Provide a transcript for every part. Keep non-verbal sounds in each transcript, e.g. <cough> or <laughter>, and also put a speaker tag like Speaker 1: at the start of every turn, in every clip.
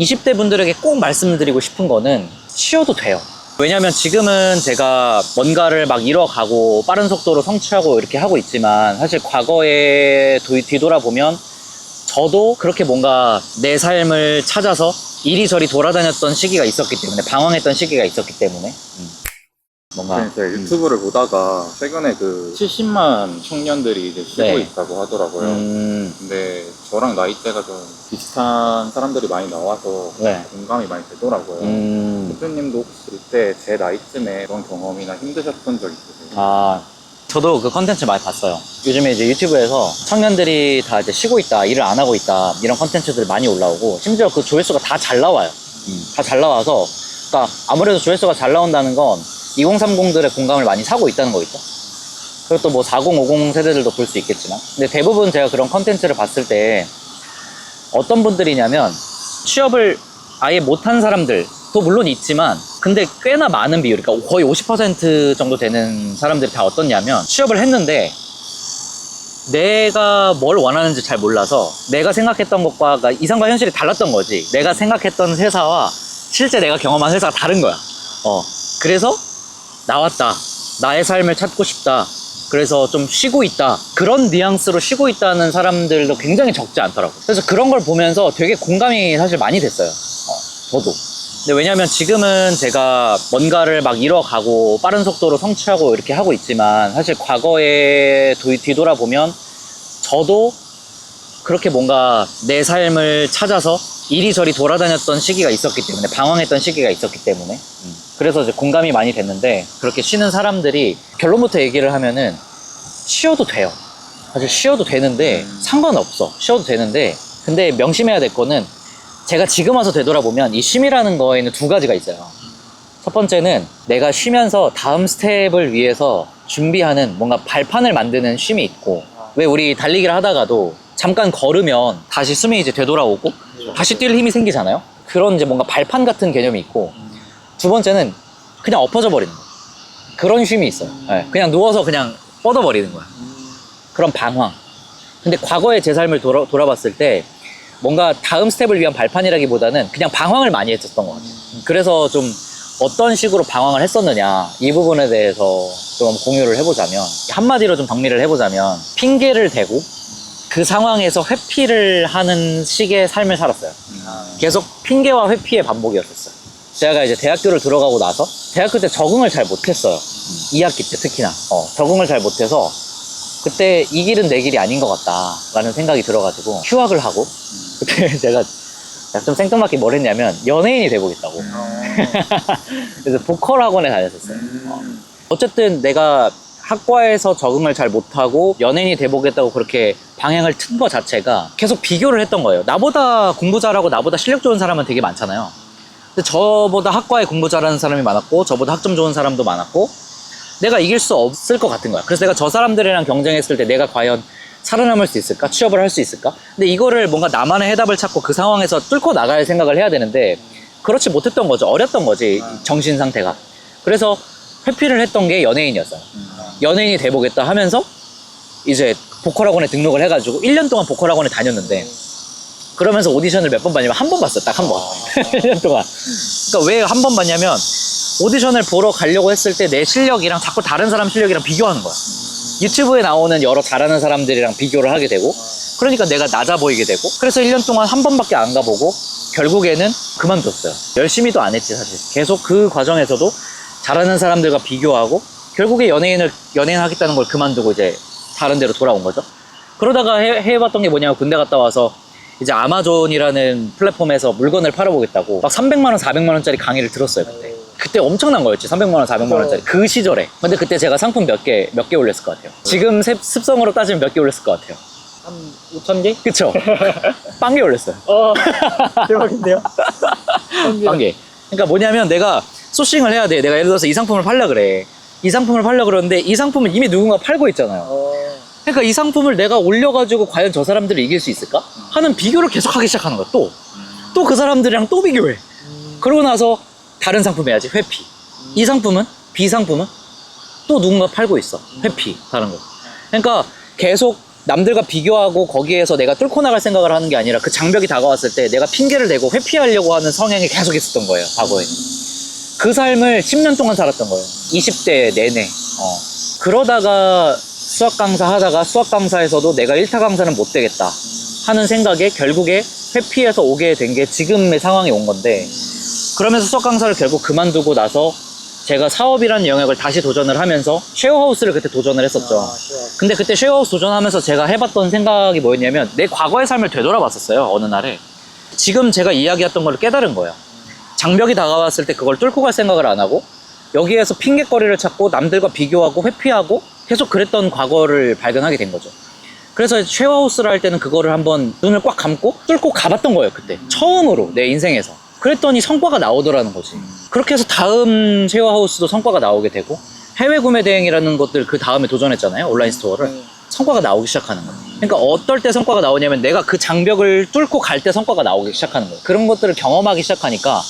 Speaker 1: 20대 분들에게 꼭 말씀드리고 싶은 거는 쉬어도 돼요. 왜냐면 지금은 제가 뭔가를 막 이뤄가고 빠른 속도로 성취하고 이렇게 하고 있지만 사실 과거에 도- 뒤돌아보면 저도 그렇게 뭔가 내 삶을 찾아서 이리저리 돌아다녔던 시기가 있었기 때문에 방황했던 시기가 있었기 때문에 음. 뭔가
Speaker 2: 제가 유튜브를 보다가 최근에 그 70만 청년들이 이제 쉬고
Speaker 1: 네.
Speaker 2: 있다고 하더라고요.
Speaker 1: 음,
Speaker 2: 근데 저랑 나이대가 좀 비슷한 사람들이 많이 나와서
Speaker 1: 네.
Speaker 2: 공감이 많이 되더라고요.
Speaker 1: 음,
Speaker 2: 대표님도 혹시 그때 제 나이쯤에 그런 경험이나 힘드셨던 적 있으세요?
Speaker 1: 아, 저도 그 컨텐츠 많이 봤어요. 요즘에 이제 유튜브에서 청년들이 다 이제 쉬고 있다, 일을 안 하고 있다, 이런 컨텐츠들이 많이 올라오고, 심지어 그 조회수가 다 잘 나와요. 다 잘 나와서, 그러니까 아무래도 조회수가 잘 나온다는 건 2030들의 공감을 많이 사고 있다는 거겠죠. 그리고 또 뭐 4050 세대들도 볼 수 있겠지만. 근데 대부분 제가 그런 컨텐츠를 봤을 때 어떤 분들이냐면 취업을 아예 못한 사람들도 물론 있지만 근데 꽤나 많은 비율, 그러니까 거의 50% 정도 되는 사람들이 다 어떻냐면 취업을 했는데 내가 뭘 원하는지 잘 몰라서 내가 생각했던 것과 그러니까 이상과 현실이 달랐던 거지. 내가 생각했던 회사와 실제 내가 경험한 회사가 다른 거야. 어. 그래서 나왔다. 나의 삶을 찾고 싶다. 그래서 좀 쉬고 있다. 그런 뉘앙스로 쉬고 있다는 사람들도 굉장히 적지 않더라고. 그래서 그런 걸 보면서 되게 공감이 사실 많이 됐어요. 어, 저도. 근데 왜냐면 지금은 제가 뭔가를 막 이뤄가고 빠른 속도로 성취하고 이렇게 하고 있지만 사실 과거에 도- 뒤돌아보면 저도 그렇게 뭔가 내 삶을 찾아서 이리저리 돌아다녔던 시기가 있었기 때문에 방황했던 시기가 있었기 때문에 음. 그래서 이제 공감이 많이 됐는데 그렇게 쉬는 사람들이 결론부터 얘기를 하면은 쉬어도 돼요. 사실 쉬어도 되는데 상관없어. 쉬어도 되는데 근데 명심해야 될 거는 제가 지금 와서 되돌아보면 이 쉼이라는 거에는 두 가지가 있어요. 첫 번째는 내가 쉬면서 다음 스텝을 위해서 준비하는 뭔가 발판을 만드는 쉼이 있고 왜 우리 달리기를 하다가도 잠깐 걸으면 다시 숨이 이제 되돌아오고 다시 뛸 힘이 생기잖아요. 그런 이제 뭔가 발판 같은 개념이 있고 두 번째는 그냥 엎어져 버리는 거 그런 쉼이 있어요. 네, 그냥 누워서 그냥 뻗어 버리는 거야. 그런 방황. 근데 과거의 제 삶을 돌아, 돌아봤을 때 뭔가 다음 스텝을 위한 발판이라기보다는 그냥 방황을 많이 했었던 것 같아요. 그래서 좀 어떤 식으로 방황을 했었느냐 이 부분에 대해서 좀 공유를 해보자면 한마디로 좀 정리를 해보자면 핑계를 대고 그 상황에서 회피를 하는 식의 삶을 살았어요. 계속 핑계와 회피의 반복이었었어요 제가 이제 대학교를 들어가고 나서 대학교 때 적응을 잘 못했어요 2학기 때 특히나 어, 적응을 잘 못해서 그때 이 길은 내 길이 아닌 것 같다라는 생각이 들어가지고 휴학을 하고 그때 <laughs> 제가 좀 생뚱맞게 뭘 했냐면 연예인이 돼보겠다고 <laughs> 그래서 보컬 학원에 다녔었어요. 어. 어쨌든 내가 학과에서 적응을 잘 못하고 연예인이 돼보겠다고 그렇게 방향을 튼 거 자체가 계속 비교를 했던 거예요. 나보다 공부 잘하고 나보다 실력 좋은 사람은 되게 많잖아요. 근데 저보다 학과에 공부 잘하는 사람이 많았고 저보다 학점 좋은 사람도 많았고 내가 이길 수 없을 것 같은 거야. 그래서 내가 저 사람들이랑 경쟁했을 때 내가 과연 살아남을 수 있을까? 취업을 할 수 있을까? 근데 이거를 뭔가 나만의 해답을 찾고 그 상황에서 뚫고 나갈 생각을 해야 되는데 그렇지 못했던 거죠. 어렸던 거지. 정신 상태가. 그래서 회피를 했던 게 연예인이었어요. 연예인이 돼보겠다 하면서 이제 보컬학원에 등록을 해가지고 1년 동안 보컬학원에 다녔는데 그러면서 오디션을 몇 번 봤냐면 한 번 봤어요. 딱한 번. <laughs> 1년 동안. 그러니까 왜 한 번 봤냐면 오디션을 보러 가려고 했을 때 내 실력이랑 자꾸 다른 사람 실력이랑 비교하는 거야. 유튜브에 나오는 여러 잘하는 사람들이랑 비교를 하게 되고 그러니까 내가 낮아 보이게 되고 그래서 1년 동안 한 번밖에 안 가보고 결국에는 그만뒀어요. 열심히도 안 했지 사실. 계속 그 과정에서도 잘하는 사람들과 비교하고 결국에 연예인을 연예인 하겠다는 걸 그만두고 이제 다른 데로 돌아온 거죠. 그러다가 해, 해봤던 게 뭐냐면 군대 갔다 와서 이제 아마존이라는 플랫폼에서 물건을 팔아보겠다고 막 300만 원, 400만 원짜리 강의를 들었어요 그때. 그때 엄청난 거였지 300만 원, 400만 원짜리 그 시절에. 근데 그때 제가 상품 몇 개 몇 개 올렸을 것 같아요. 지금 세- 습성으로 따지면 몇 개 올렸을 것 같아요.
Speaker 3: 한 5천 개?
Speaker 1: 그쵸? <laughs> 빵개 올렸어요.
Speaker 3: 어 대박인데요?
Speaker 1: 관계. 그러니까 뭐냐면 내가 소싱을 해야 돼. 내가 예를 들어서 이 상품을 팔려 그래. 이 상품을 팔려 그러는데 이 상품을 이미 누군가 팔고 있잖아요.
Speaker 3: 어
Speaker 1: 그러니까 이 상품을 내가 올려가지고 과연 저 사람들을 이길 수 있을까? 하는 비교를 계속 하기 시작하는 거야. 또. 또 그 사람들이랑 또 비교해. 그러고 나서 다른 상품 해야지. 회피. 이 상품은? B 상품은? 또 누군가 팔고 있어. 회피. 다른 거. 그러니까 계속 남들과 비교하고 거기에서 내가 뚫고 나갈 생각을 하는 게 아니라 그 장벽이 다가왔을 때 내가 핑계를 대고 회피하려고 하는 성향이 계속 있었던 거예요, 과거에. 그 삶을 10년 동안 살았던 거예요. 20대 내내. 어. 그러다가 수학 강사 하다가 수학 강사에서도 내가 1타 강사는 못 되겠다 하는 생각에 결국에 회피해서 오게 된 게 지금의 상황이 온 건데 그러면서 수학 강사를 결국 그만두고 나서 제가 사업이라는 영역을 다시 도전을 하면서 쉐어하우스를 그때 도전을 했었죠.
Speaker 3: 아.
Speaker 1: 근데 그때 쉐어하우스 도전하면서 제가 해봤던 생각이 뭐였냐면 내 과거의 삶을 되돌아봤었어요. 어느 날에. 지금 제가 이야기했던 걸 깨달은 거예요. 장벽이 다가왔을 때 그걸 뚫고 갈 생각을 안 하고 여기에서 핑계거리를 찾고 남들과 비교하고 회피하고 계속 그랬던 과거를 발견하게 된 거죠. 그래서 쉐어하우스를 할 때는 그거를 한번 눈을 꽉 감고 뚫고 가봤던 거예요, 그때. 처음으로 내 인생에서. 그랬더니 성과가 나오더라는 거지. 그렇게 해서 다음 쉐어하우스도 성과가 나오게 되고 해외 구매 대행이라는 것들 그 다음에 도전했잖아요, 온라인 스토어를.
Speaker 3: 네.
Speaker 1: 성과가 나오기 시작하는 거예요. 그러니까 어떨 때 성과가 나오냐면 내가 그 장벽을 뚫고 갈 때 성과가 나오기 시작하는 거예요. 그런 것들을 경험하기 시작하니까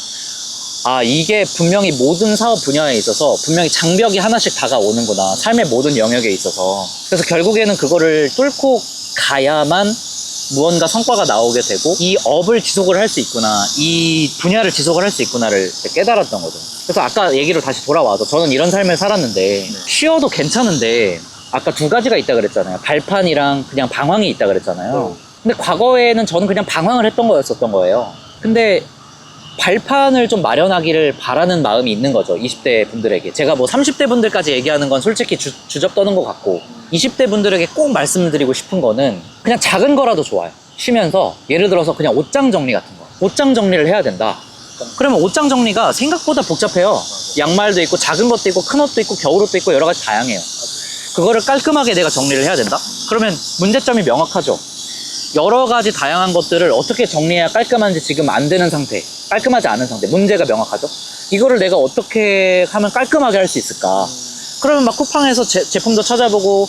Speaker 1: 아, 이게 분명히 모든 사업 분야에 있어서 분명히 장벽이 하나씩 다가오는구나. 삶의 모든 영역에 있어서. 그래서 결국에는 그거를 뚫고 가야만 무언가 성과가 나오게 되고 이 업을 지속을 할 수 있구나. 이 분야를 지속을 할 수 있구나를 깨달았던 거죠. 그래서 아까 얘기로 다시 돌아와서 저는 이런 삶을 살았는데 쉬어도 괜찮은데 아까 두 가지가 있다 그랬잖아요. 발판이랑 그냥 방황이 있다 그랬잖아요. 근데 과거에는 저는 그냥 방황을 했던 거였었던 거예요. 근데 발판을 좀 마련하기를 바라는 마음이 있는 거죠. 20대 분들에게. 제가 뭐 30대 분들까지 얘기하는 건 솔직히 주, 주접 떠는 것 같고 20대 분들에게 꼭 말씀드리고 싶은 거는 그냥 작은 거라도 좋아요. 쉬면서 예를 들어서 그냥 옷장 정리 같은 거. 옷장 정리를 해야 된다. 그러면 옷장 정리가 생각보다 복잡해요. 양말도 있고 작은 것도 있고 큰 옷도 있고 겨울옷도 있고 여러 가지 다양해요. 그거를 깔끔하게 내가 정리를 해야 된다? 그러면 문제점이 명확하죠. 여러 가지 다양한 것들을 어떻게 정리해야 깔끔한지 지금 안 되는 상태, 깔끔하지 않은 상태, 문제가 명확하죠. 이거를 내가 어떻게 하면 깔끔하게 할 수 있을까? 그러면 막 쿠팡에서 제, 제품도 찾아보고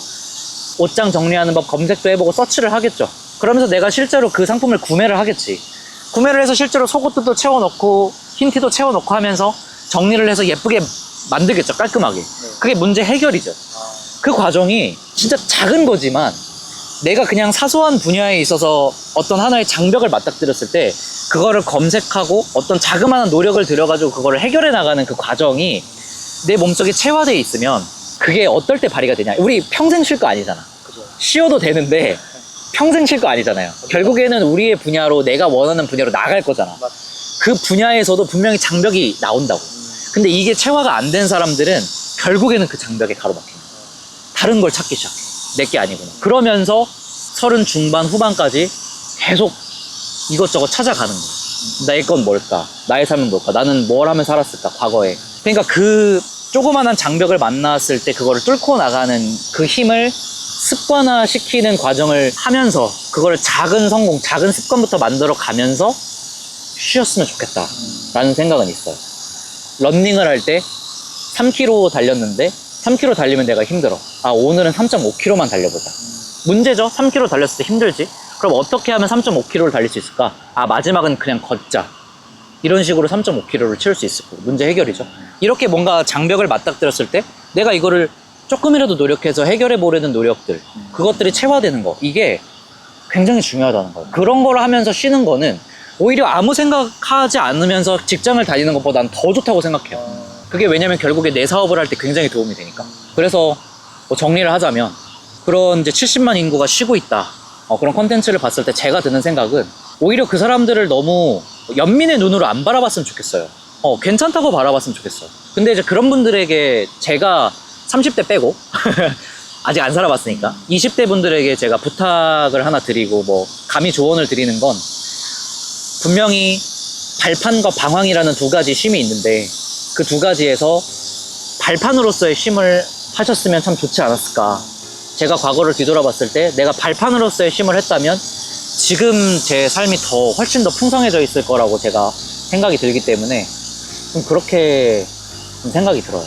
Speaker 1: 옷장 정리하는 법 검색도 해보고 서치를 하겠죠. 그러면서 내가 실제로 그 상품을 구매를 하겠지. 구매를 해서 실제로 속옷도 채워넣고 흰 티도 채워넣고 하면서 정리를 해서 예쁘게 만들겠죠. 깔끔하게. 그게 문제 해결이죠. 그 과정이 진짜 작은 거지만 내가 그냥 사소한 분야에 있어서 어떤 하나의 장벽을 맞닥뜨렸을 때 그거를 검색하고 어떤 자그마한 노력을 들여가지고 그거를 해결해 나가는 그 과정이 내 몸속에 체화되어 있으면 그게 어떨 때 발휘가 되냐. 우리 평생 쉴 거 아니잖아.
Speaker 3: 그죠.
Speaker 1: 쉬어도 되는데 평생 쉴 거 아니잖아요. 결국에는 우리의 분야로 내가 원하는 분야로 나갈 거잖아.
Speaker 3: 맞-
Speaker 1: 그 분야에서도 분명히 장벽이 나온다고. 근데 이게 체화가 안 된 사람들은 결국에는 그 장벽에 거야 다른 걸 찾기 시작해. 내게 아니구나. 그러면서 서른 중반 후반까지 계속 이것저것 찾아가는 거야. 나의 건 뭘까? 나의 삶은 뭘까? 나는 뭘 하면 살았을까? 과거에. 그러니까 그 조그만한 장벽을 만났을 때 그거를 뚫고 나가는 그 힘을 습관화 시키는 과정을 하면서 그거를 작은 성공, 작은 습관부터 만들어 가면서 쉬었으면 좋겠다. 라는 생각은 있어요. 런닝을 할 때 3km 달렸는데 3km 달리면 내가 힘들어. 아, 오늘은 3.5km만 달려보자. 문제죠? 3km 달렸을 때 힘들지? 그럼 어떻게 하면 3.5km를 달릴 수 있을까? 아, 마지막은 그냥 걷자. 이런 식으로 3.5km를 채울 수 있을 거고. 문제 해결이죠. 이렇게 뭔가 장벽을 맞닥뜨렸을 때 내가 이거를 조금이라도 노력해서 해결해 보려는 노력들, 그것들이 체화되는 거. 이게 굉장히 중요하다는 거예요. 그런 걸 하면서 쉬는 거는 오히려 아무 생각하지 않으면서 직장을 다니는 것보다는 더 좋다고 생각해요. 그게 왜냐면 결국에 내 사업을 할 때 굉장히 도움이 되니까. 그래서 뭐 정리를 하자면 그런 이제 70만 인구가 쉬고 있다. 어, 그런 컨텐츠를 봤을 때 제가 드는 생각은 오히려 그 사람들을 너무 연민의 눈으로 안 바라봤으면 좋겠어요. 어, 괜찮다고 바라봤으면 좋겠어. 근데 이제 그런 분들에게 제가 30대 빼고 <laughs> 아직 안 살아봤으니까 20대 분들에게 제가 부탁을 하나 드리고 뭐 감히 조언을 드리는 건 분명히 발판과 방황이라는 두 가지 쉼이 있는데 그 두 가지에서 발판으로서의 쉼을 하셨으면 참 좋지 않았을까. 제가 과거를 뒤돌아봤을 때 내가 발판으로서의 쉼을 했다면 지금 제 삶이 더 훨씬 더 풍성해져 있을 거라고 제가 생각이 들기 때문에 좀 그렇게 좀 생각이 들어요.